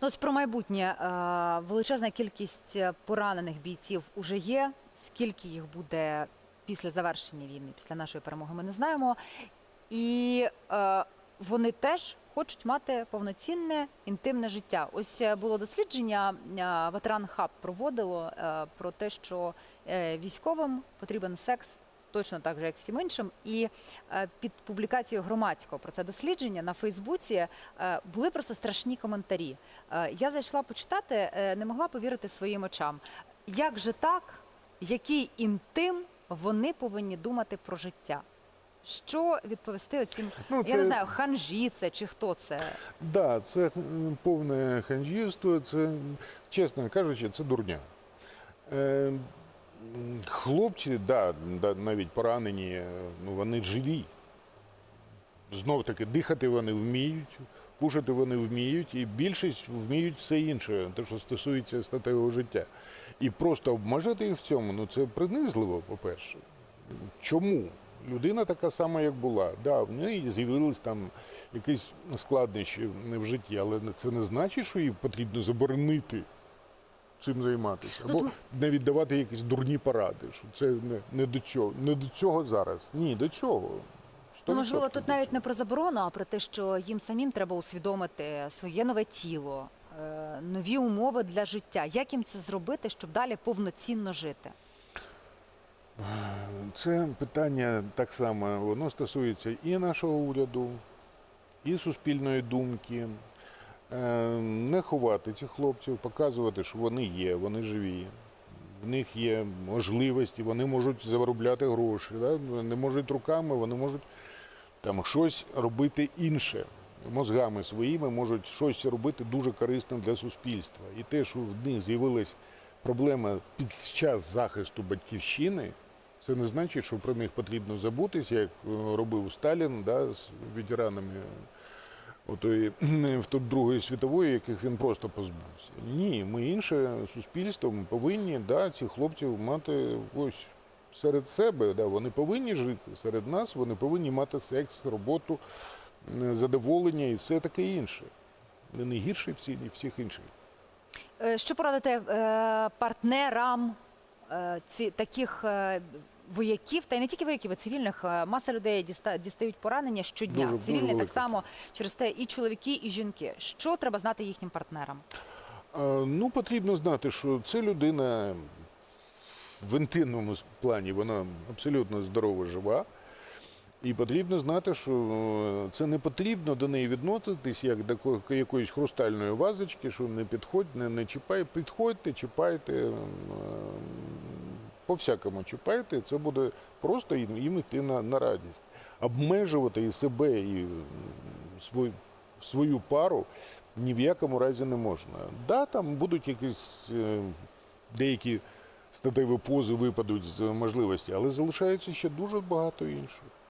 Ну, ось про майбутнє. Е, Величезна кількість е, поранених бійців уже є. Скільки їх буде після завершення війни, після нашої перемоги, ми не знаємо. І е, вони теж хочуть мати повноцінне інтимне життя. Ось було дослідження, ветеран Хаб проводило про те, що військовим потрібен секс. Точно так же, як всім іншим, і е, під публікацією громадського про це дослідження на Фейсбуці е, були просто страшні коментарі. Е, Я зайшла почитати, не могла повірити своїм очам. Як же так, який інтим вони повинні думати про життя? Що відповісти оцім? Ну, Я не знаю, ханжі це чи хто це? Да, це повне ханжівство, це, чесно кажучи, це дурня. Хлопці, да, навіть поранені, е, ну, вони живі. Знов таки, дихати вони вміють, кушати вони вміють, і більшість вміють все інше, те, що стосується статевого життя. І просто обмежити їх в цьому, ну це принизливо, по-перше. Чому? Людина така сама, як була. Да, в неї з'явились там якісь складнощі в житті, але це не значить, що їй потрібно заборонити цим займатися. Або Тут- навіть давати якісь дурні поради, що це не, не до цього. Не до цього зараз. Ні, до цього. Ну, можливо, тут навіть не про заборону, а про те, що їм самим треба усвідомити своє нове тіло, е, нові умови для життя. Як їм це зробити, щоб далі повноцінно жити? Це питання так само, воно стосується і нашого уряду, і суспільної думки. Е, Не ховати цих хлопців, показувати, що вони є, вони живі. В них є можливості, вони можуть заробляти гроші, да? вони можуть руками, вони можуть там щось робити інше. Мозгами своїми можуть щось робити дуже корисно для суспільства. І те, що в них з'явилась проблема під час захисту батьківщини, це не значить, що про них потрібно забутися, як робив Сталін да, з ветеранами отої в Другої світової, яких він просто позбувся. Ні, ми інше суспільство ми повинні да, цих хлопців мати ось серед себе. Да, вони повинні жити серед нас, вони повинні мати секс, роботу, задоволення і все таке інше. Не всі, всіх інших. Е, Що порадити е, партнерам е, ці, таких вояків, та й не тільки вояків, а цивільних, е, маса людей діста, дістають поранення щодня. Дуже- дуже так само через те і чоловіки, і жінки. Що треба знати їхнім партнерам? А, Ну, потрібно знати, що це людина в інтимному плані, вона абсолютно здорова, жива. І потрібно знати, що е, це не потрібно до неї відноситись як до ко- якоїсь хрустальної вазочки, що не підходь, не, не чіпай, підходьте, чіпайте, е, по-всякому чіпайте, це буде просто їм йти на, на радість. Обмежувати і себе, і свою, свою пару ні в якому разі не можна. Да, там будуть якісь е, деякі статеві пози випадуть з можливості, але залишається ще дуже багато інших.